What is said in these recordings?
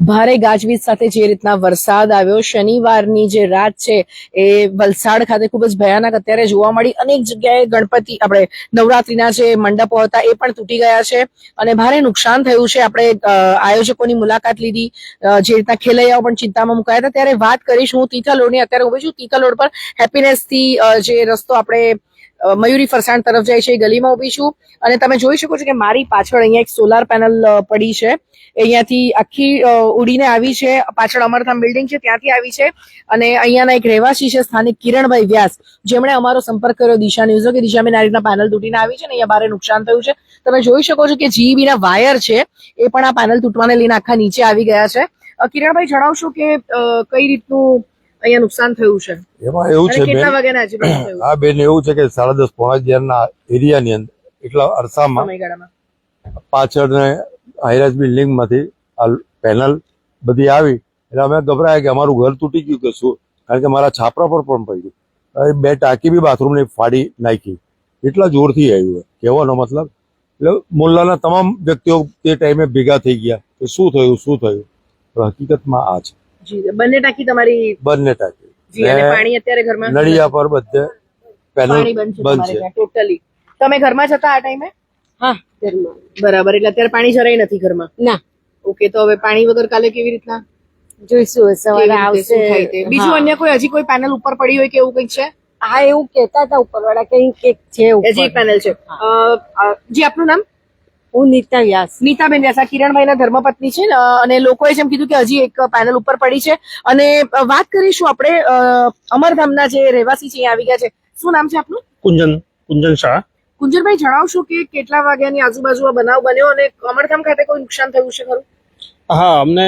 ભારે ગાજવીજ સાથે જે રીતના વરસાદ આવ્યો, શનિવારની જે રાત છે, એ વલસાડ ખાતે ખૂબ જ ભયાનક અત્યારે જોવા મળી. અનેક જગ્યાએ ગણપતિ, આપણે નવરાત્રીના જે મંડપો હતા, એ પણ તૂટી ગયા છે. અને ભારે નુકસાન થયું છે. આપણે આયોજકોની મુલાકાત લીધી. જે રીતના ખેલૈયાઓ પણ ચિંતામાં મુકાયા હતા. ત્યારે વાત કરીશ હું તીથલોડની અત્યારે ઊભી છું તીથલોડ પર. હેપીનેસથી જે રસ્તો આપણે મયુરી ફરસાણ તરફ જાય છે, એ ગલીમાં ઊભી છું. અને તમે જોઈ શકો છો કે મારી પાછળ અહીંયા એક સોલાર પેનલ પડી છે. અહીંયાથી આખી ઉડીને આવી છે. પાછળ અમરધામ બિલ્ડિંગ છે, ત્યાંથી આવી છે. અને અહીંયાના એક રહેવાસી છે, સ્થાનિક કિરણભાઈ વ્યાસ. જેમણે અમારો સંપર્ક કર્યો દિશા ન્યૂઝો કે દિશાબેન આ રીતના પેનલ તૂટીને આવી છે ને અહીંયા ભારે નુકસાન થયું છે. તમે જોઈ શકો છો કે જીબી ના વાયર છે, એ પણ આ પેનલ તૂટવાને લઈને આખા નીચે આવી ગયા છે. કિરણભાઈ, જણાવશો કે કઈ રીતનું અહીંયા નુકસાન થયું છે. એમાં એવું છે કેટલા વાગ્યાના આજુબાજુ થયું? આ બેન એવું છે કે સાડા દસ પોણા અગિયારના એરિયાની અંદર એટલા અરસામાં પાછળ ને હાઈરાજ બિલ્ડિંગમાંથી આ પેનલ બધી આવી એટલે અમે ગભરાયા કે અમારું ઘર તૂટી ગયું કે શું કારણ કે મારા છાપરા પર પણ પડ્યું હવે બે ટાંકી બી બાથરૂમની ફાડી નાખી. એટલા જોરથી આવ્યું કહેવાનો મતલબ? એટલે મોલ્લાના તમામ વ્યક્તિઓ તે ટાઈમે ભેગા થઈ ગયા કે શું થયું શું થયું? પણ હકીકતમાં આ છે. જી બંને ટાંકી તમારી બંને ટાંકી. જી અને પાણી અત્યારે ઘરમાં? નળિયા પર બધે પાણી બંધ છે તમારે ત્યાં ટોટલી તમે ઘરમાં જ હતા આ ટાઈમે? હા. ઘરમાં. બરાબર એટલે અત્યારે પાણી જરાય નથી ઘરમાં? ના. ઓકે તો હવે પાણી વગર કાલે કેવી રીતના? જોઈશું સવારે? આવશે. બીજું અન્ય કોઈ હજી કોઈ પેનલ ઉપર પડી હોય કે એવું કંઈક છે? હા એવું કેતા હતા ઉપરવાળા કઈ કે છે હજી પેનલ છે. જી આપનું નામ? હું નીતા વ્યાસ. નીતાબેન આ કિરણભાઈના ધર્મપત્ની છે અને લોકોએ જેમ કીધું કે હજી એક પેનલ ઉપર પડી છે. અને વાત કરીશું આપણે અમરધામના જે રહેવાસી છે એ આવી ગયા છે. શું નામ છે આપનું? કુંજન કુંજન શાહ. કુંજનભાઈ જણાવશો કે કેટલા વાગ્યાની આજુબાજુ આ બનાવ બન્યો અને અમરધામ ખાતે કોઈ નુકસાન થયું છે ખરું? હા અમને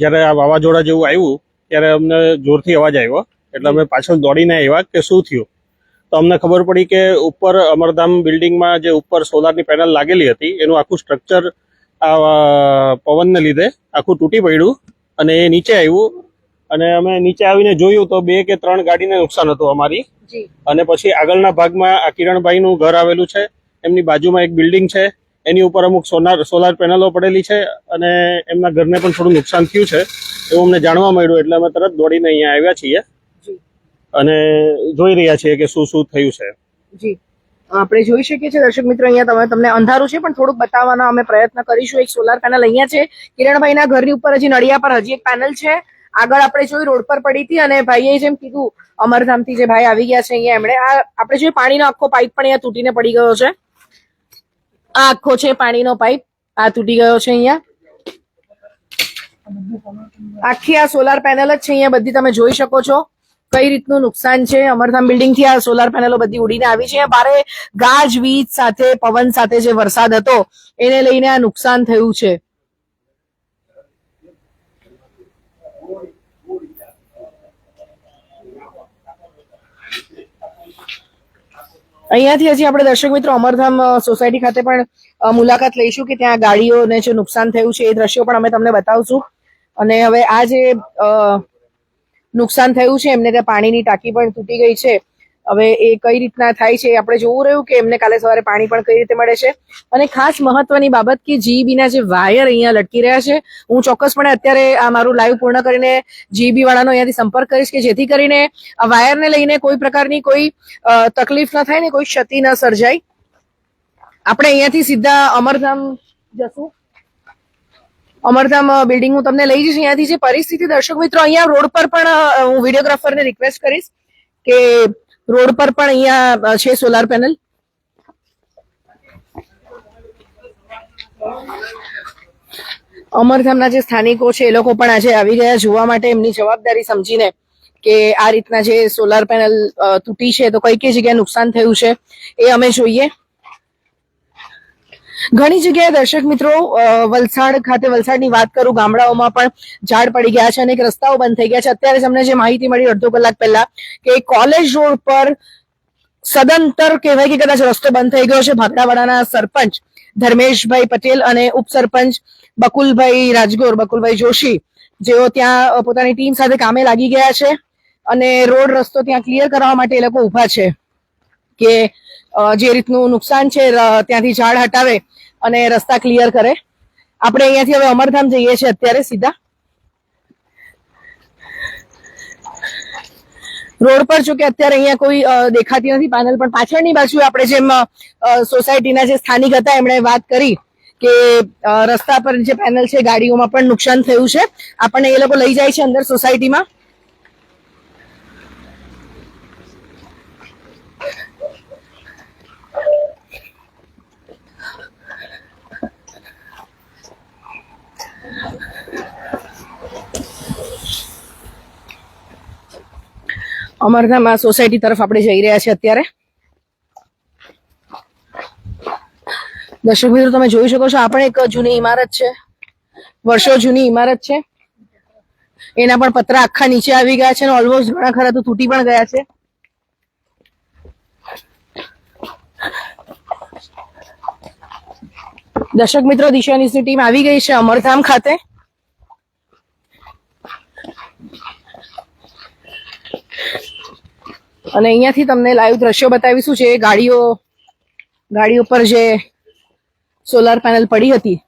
જ્યારે આ વાવાઝોડા જેવું આવ્યું ત્યારે અમને જોરથી અવાજ આવ્યો. એટલે અમે પાછળ દોડીને આવ્યા કે શું થયું. તો અમને ખબર પડી કે ઉપર અમરધામ બિલ્ડિંગમાં જે ઉપર સોલારની પેનલ લાગેલી હતી એનું આખું સ્ટ્રક્ચર આ પવનને લીધે આખું તૂટી પડ્યું અને એ નીચે આવ્યું. અને અમે નીચે આવીને જોયું તો બે કે ત્રણ ગાડીને નુકસાન હતું અમારી. અને પછી આગળના ભાગમાં આ કિરણભાઈનું ઘર આવેલું છે એમની બાજુમાં એક બિલ્ડિંગ છે એની ઉપર અમુક સોનાર સોલાર પેનલો પડેલી છે અને એમના ઘરને પણ થોડું નુકસાન થયું છે એવું અમને જાણવા મળ્યું. એટલે અમે તરત દોડીને અહીંયા આવ્યા છીએ. અને જોઈ રહ્યા છીએ કે શું શું થયું છે. જી. આપણે જોઈ શકીએ છીએ દર્શક મિત્રો, અહીંયા તમે તમને અંધારું છે, પણ થોડુંક બતાવવાનો અમે પ્રયત્ન કરીશું. એક સોલાર પેનલ અહીંયા છે. કિરણભાઈના ઘરની ઉપર હજી નડિયા પર હજી એક પેનલ છે. આગળ આપણે જોઈ રોડ પર પડી હતી અને ભાઈએ જેમ કીધું, અમરધામથી જે ભાઈ આવી ગયા છે અહીંયા. એમણે આ આપણે જોઈએ પાણીનો આખો પાઇપ પણ અહીંયા તૂટીને પડી ગયો છે. આ આખો છે પાણીનો પાઇપ. આ તૂટી ગયો છે અહીંયા. આખી આ સોલાર પેનલ જ છે અહીંયા. બધી તમે જોઈ શકો છો. કઈ રીતનું નુકસાન છે? અમરધામ બિલ્ડિંગથી આ સોલાર પેનલો બધી ઉડીને આવી છે. ભારે ગાજ વીજ સાથે પવન સાથે જે વરસાદ હતો એને લઈને આ નુકસાન થયું છે. અહીંયાથી હજી આપણે દર્શક મિત્રો અમરધામ સોસાયટી ખાતે પણ મુલાકાત લઈશું કે ત્યાં ગાડીઓને જે નુકસાન થયું છે એ દ્રશ્યો પણ અમે તમને બતાવશું. અને હવે આ જે અ, નુકસાન થયું છે, એમને ત્યાં પાણીની ટાંકી પણ તૂટી ગઈ છે. હવે એ કઈ રીતના થાય છે આપણે જોવું રહ્યું કે એમને કાલે સવારે પાણી પણ કઈ રીતે મળે છે. અને ખાસ મહત્વની બાબત કે જીઈબીના જે વાયર અહીંયા લટકી રહ્યા છે, હું ચોક્કસપણે અત્યારે આ મારું લાઈવ પૂર્ણ કરીને જીઈબી વાળાનો અહીંયાથી સંપર્ક કરીશ કે જેથી કરીને આ વાયરને લઈને કોઈ પ્રકારની કોઈ તકલીફ ન થાય ને કોઈ ક્ષતિ ન સર્જાય. આપણે અહીંયાથી સીધા અમરધામ જશું. અમરધામ બિલ્ડિંગ હું તમને લઈ જઈશ. અહીંયાથી જે પરિસ્થિતિ દર્શક મિત્રો, અહીંયા રોડ પર પણ હું વિડીયોગ્રાફરને રિક્વેસ્ટ કરીશ કે રોડ પર પણ અહીંયા છે સોલાર પેનલ અમરધામના જે સ્થાનિકો છે એ લોકો પણ આજે આવી ગયા જોવા માટે એમની જવાબદારી સમજીને કે આ રીતના જે સોલાર પેનલ તૂટી છે તો કઈ કઈ જગ્યાએ નુકસાન થયું છે એ અમે જોઈએ. ઘણી જગ્યાએ દર્શક મિત્રો વલસાડ ખાતે વલસાડની વાત કરું, ગામડાઓમાં પણ ઝાડ પડી ગયા છે અને એક રસ્તાઓ બંધ થઈ ગયા છે. અત્યારે તમને જે માહિતી મળી અડધો કલાક પહેલા કે કોલેજ રોડ પર સદંતર કહેવાય કે કદાચ રસ્તો બંધ થઈ ગયો છે. ભાગડાવાડાના સરપંચ ધર્મેશભાઈ પટેલ અને ઉપસરપંચ બકુલભાઈ રાજગોર, બકુલભાઈ જોશી, જેઓ ત્યાં પોતાની ટીમ સાથે કામે લાગી ગયા છે અને રોડ રસ્તો ત્યાં ક્લિયર કરવા માટે એ લોકો ઊભા છે કે જે રીતનું નુકસાન છે ત્યાંથી ઝાડ હટાવે અને રસ્તા ક્લિયર કરે. આપણે અહીંયાથી હવે અમરધામ જઈએ છીએ અત્યારે સીધા. રોડ પર જો કે અત્યારે અહીંયા કોઈ દેખાતી નથી, પેનલ, પણ પાછળની બાજુ આપણે જેમ સોસાયટીના જે સ્થાનિક હતા, એમણે વાત કરી કે રસ્તા પર જે પેનલ છે, ગાડીઓમાં પણ નુકસાન થયું છે. આપણને એ લોકો લઈ જાય છે અંદર સોસાયટીમાં. અમરધામ સોસાયટી તરફ આપણે જઈ રહ્યા છીએ અત્યારે. દર્શક મિત્રો, તમે જોઈ શકો છો આપણે એક જૂની ઇમારત છે. વર્ષો જૂની ઇમારત છે. એના પણ પતરા આખા નીચે આવી ગયા છે અને ઓલમોસ્ટ ઘણા ખરા તો તૂટી પણ ગયા છે. દર્શક મિત્રો દિશા ન્યૂઝની ટીમ આવી ગઈ છે અમરધામ ખાતે. અને અહીંયાથી તમને લાઈવ દ્રશ્યો બતાવીશું જે ગાડીઓ, ગાડી ઉપર જે સોલાર પેનલ પડી હતી.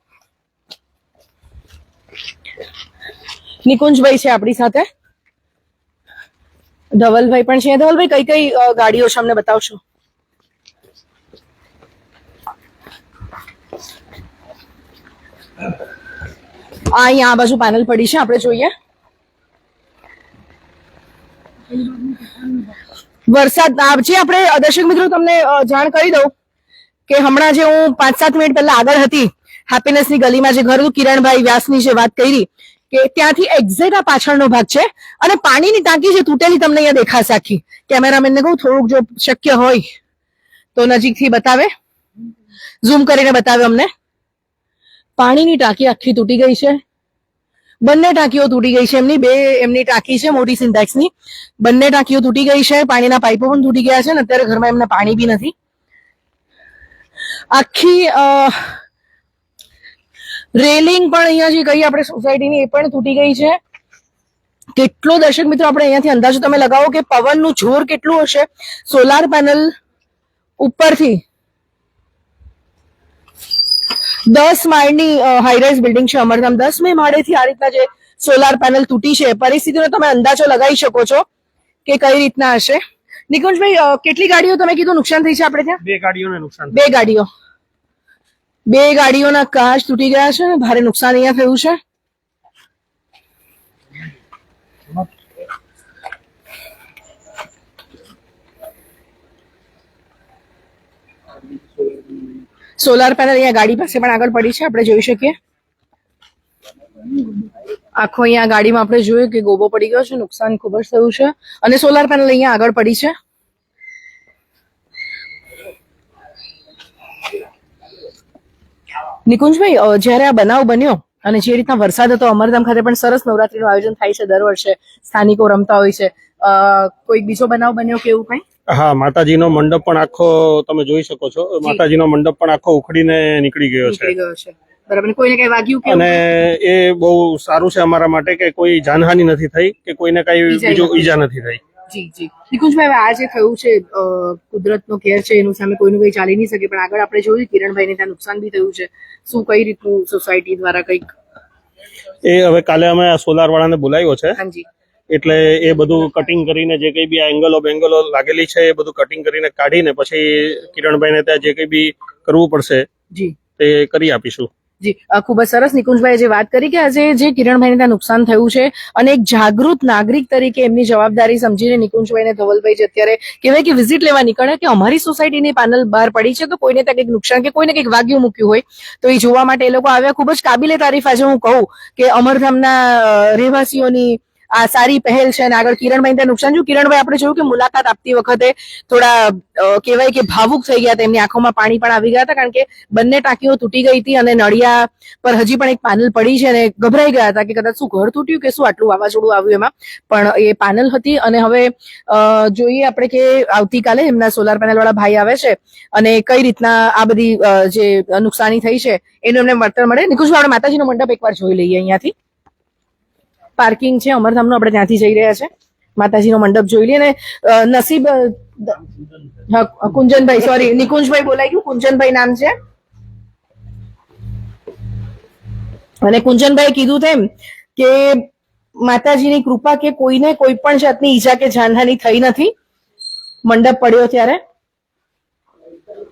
નિકુંજભાઈ છે આપણી સાથે. ધવલભાઈ પણ છે. ધવલભાઈ, કઈ કઈ ગાડીઓ છે અમને બતાવશો? આ અહીંયા આ બાજુ પેનલ પડી છે. આપણે જોઈએ. વરસાદ જે આપણે દર્શક મિત્રો, તમને જાણ કરી દઉં કે હમણાં જે હું પાંચ સાત મિનિટ પહેલા આગળ હતી, હેપીનેસની ગલીમાં જે ઘર હતું, કિરણભાઈ વ્યાસની જે વાત કરી, કે ત્યાંથી એક્ઝેક્ટ આ પાછળનો ભાગ છે અને પાણીની ટાંકી જે તૂટેલી તમને અહીંયા દેખાશે આખી. કેમેરામેનને કહું, થોડુંક જો શક્ય હોય તો નજીકથી બતાવે. ઝૂમ કરીને બતાવે અમને. પાણીની ટાંકી આખી તૂટી ગઈ છે. બંને ટાંકીઓ તૂટી ગઈ છે એમની. બે એમની ટાંકી છે મોટી સિન્ટેક્સની બંને ટાંકીઓ તૂટી ગઈ છે. પાણીના પાઇપો પણ તૂટી ગયા છે અને અત્યારે ઘરમાં એમને પાણી બી નથી. આખી રેલિંગ પણ અહીંયા જે કહીએ આપણે સોસાયટીની એ પણ તૂટી ગઈ છે. કેટલો દર્શક મિત્રો આપણે અહીંયાથી અંદાજો તમે લગાવો કે પવનનું જોર કેટલું હશે? સોલાર પેનલ ઉપરથી દસ માળની હાઈરાઇઝ બિલ્ડિંગ છે અમરધામ દસમી માળેથી આ રીતના જે સોલાર પેનલ તૂટી છે પરિસ્થિતિનો તમે અંદાજો લગાવી શકો છો કે કઈ રીતના હશે. નિકુંજભાઈ કેટલી ગાડીઓ તમે કીધું નુકસાન થઈ છે આપણે ત્યાં? બે ગાડીઓને નુકસાન બે ગાડીઓ. બે ગાડીઓના કાચ તૂટી ગયા છે ભારે નુકસાન અહીંયા થયું છે. સોલાર પેનલ અહીંયા ગાડી પાસે પણ આગળ પડી છે આપણે જોઈ શકીએ. આખો અહીંયા ગાડીમાં આપણે જોયું કે ગોબો પડી ગયો છે નુકસાન ખૂબ જ થયું છે. અને સોલાર પેનલ અહીંયા આગળ પડી છે. નિકુંજભાઈ જ્યારે આ બનાવ બન્યો અને જે રીતના વરસાદ હતો અમરધામ ખાતે પણ સરસ નવરાત્રીનું આયોજન થાય છે દર વર્ષે સ્થાનિકો રમતા હોય છે. અ, કોઈક બીજો બનાવ બન્યો કે એવું કઈ? હા માતાજીનો મંડપ પણ આખો તમે જોઈ શકો છો. માતાજીનો મંડપ પણ આખો ઉખડીને નીકળી ગયો છે. અને વાગ્યું કે એ બહુ સારું છે અમારા માટે કે કોઈ જાનહાનિ નથી થઈ કે કોઈને કઈ બીજું. ઈજા નથી થઈ. જી જી. નિકુંજભાઈ આ જે થયું છે કુદરતનો કેર છે એનું સામે કોઈનું કઈ ચાલી નહીં શકે પણ આગળ આપણે જોયું કિરણભાઈને ત્યાં નુકસાન બી થયું છે. શું કઈ રીતનું સોસાયટી દ્વારા કંઈક? એ હવે કાલે અમે આ સોલાર વાળાને બોલાવ્યો છે. હાજી એટલે એ બધું કટિંગ કરીને જે કઈ બી એંગલો બેંગલો લાગેલી છે એ બધું કટિંગ કરીને કાઢીને પછી કિરણભાઈને ત્યાં જે કઈ બી કરવું પડશે જી. તે કરી આપીશું. જી. ખૂબ જ સરસ નિકુંજભાઈ જે વાત કરી કે આજે જે કિરણભાઈને ત્યાં નુકસાન થયું છે અને એક જાગૃત નાગરિક તરીકે એમની જવાબદારી સમજીને નિકુંજભાઈ ને ધવલભાઈ જે અત્યારે કહેવાય કે વિઝિટ લેવા નીકળ્યા કે અમારી સોસાયટીની પેનલ બહાર પડી છે તો કોઈને ત્યાં કંઈક નુકસાન કે કોઈને કંઈક વાગ્યું મૂક્યું હોય તો એ જોવા માટે એ લોકો આવ્યા. ખૂબ જ કાબિલે તારીફ આજે હું કહું કે અમરધામના રહેવાસીઓની આ સારી પહેલ છે અને આગળ કિરણભાઈ ત્યાં નુકસાન જોયું કિરણભાઈ, આપણે જોયું કે મુલાકાત આપતી વખતે થોડા કહેવાય કે ભાવુક થઈ ગયા હતા એમની આંખોમાં પાણી પણ આવી ગયા હતા, કારણ કે બંને ટાંકીઓ તૂટી ગઈ હતી અને નળિયા પર હજી પણ એક પાનલ પડી છે અને ગભરાઈ ગયા હતા કે કદાચ શું ઘર તૂટ્યું કે શું આટલું વાવાઝોડું આવ્યું એમાં. પણ એ પાનલ હતી અને હવે જોઈએ આપણે કે આવતીકાલે એમના સોલાર પેનલ વાળા ભાઈ આવે છે અને કઈ રીતના આ બધી જે નુકસાની થઈ છે, એનું એમને વળતર મળે. નિકુંજભાઈ આપણે માતાજીનો મંડપ એકવાર જોઈ લઈએ અહીંયાથી. પાર્કિંગ છે અમરધામનું આપણે ત્યાંથી જઈ રહ્યા છે. માતાજીનો મંડપ જોઈ લઈએ અને નસીબ હા, કુંજનભાઈ સોરી નિકુંજભાઈ બોલાઈ ગયું. કુંજનભાઈ નામ છે. અને કુંજનભાઈ કીધું તેમ કે માતાજીની કૃપા કે કોઈને કોઈ પણ જાતની ઈજા કે જાનહાની થઈ નથી. મંડપ પડ્યો ત્યારે.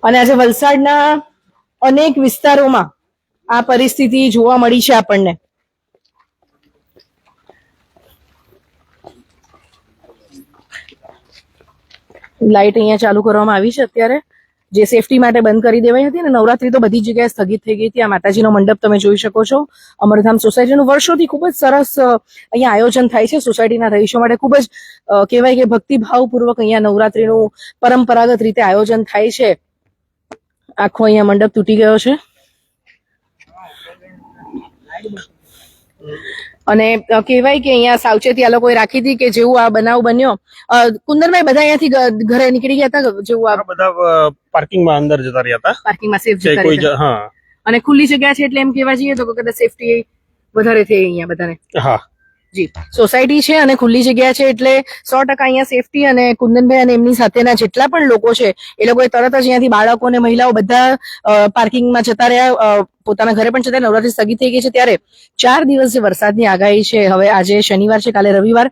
અને આજે વલસાડના અનેક વિસ્તારોમાં આ પરિસ્થિતિ જોવા મળી છે આપણને. લાઇટ અહીંયા ચાલુ કરવામાં આવી છે અત્યારે. જે સેફટી માટે બંધ કરી દેવાઈ હતી ને નવરાત્રી તો બધી જગ્યાએ સ્થગિત થઈ ગઈ હતી. આ માતાજીનો મંડપ તમે જોઈ શકો છો. અમરધામ સોસાયટીનું વર્ષોથી ખૂબ જ સરસ અહીંયા આયોજન થાય છે સોસાયટીના રહીશો માટે. ખૂબ જ કહેવાય કે ભક્તિભાવપૂર્વક અહીંયા નવરાત્રીનું પરંપરાગત રીતે આયોજન થાય છે. આખો અહીંયા મંડપ તૂટી ગયો છે. અને કહેવાય કે અહીંયા સાવચેતી આ લોકોએ રાખી હતી કે જેવું આ બનાવ બન્યો. અ, કુંદનભાઈ બધા અહીંયાથી ઘરે નીકળી ગયા હતા જેવું આ બધા પાર્કિંગમાં અંદર જતા રહ્યા હતા. પાર્કિંગમાં સેફ જતા હા. અને ખુલ્લી જગ્યા છે એટલે એમ કહેવા જઈએ તો કદાચ સેફટી વધારે થઈ અહીંયા બધાને. હા. જી. સોસાયટી છે અને ખુલ્લી જગ્યા છે એટલે સો ટકા અહીંયા સેફટી અને કુંદનભાઈ અને એમની સાથેના જેટલા પણ લોકો છે એ લોકોએ તરત જ અહીંયાથી બાળકો અને મહિલાઓ બધા પાર્કિંગમાં જતા રહ્યા. પોતાના ઘરે પણ જતા. નવરાત્રી સ્થગિત થઈ ગઈ છે ત્યારે ચાર દિવસ જે વરસાદની આગાહી છે હવે આજે શનિવાર છે કાલે રવિવાર.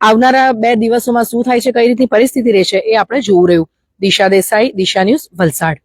આવનારા બે દિવસોમાં શું થાય છે કઈ રીતની પરિસ્થિતિ રહેશે એ આપણે જોવું રહ્યું. દિશા દેસાઈ દિશા ન્યૂઝ વલસાડ.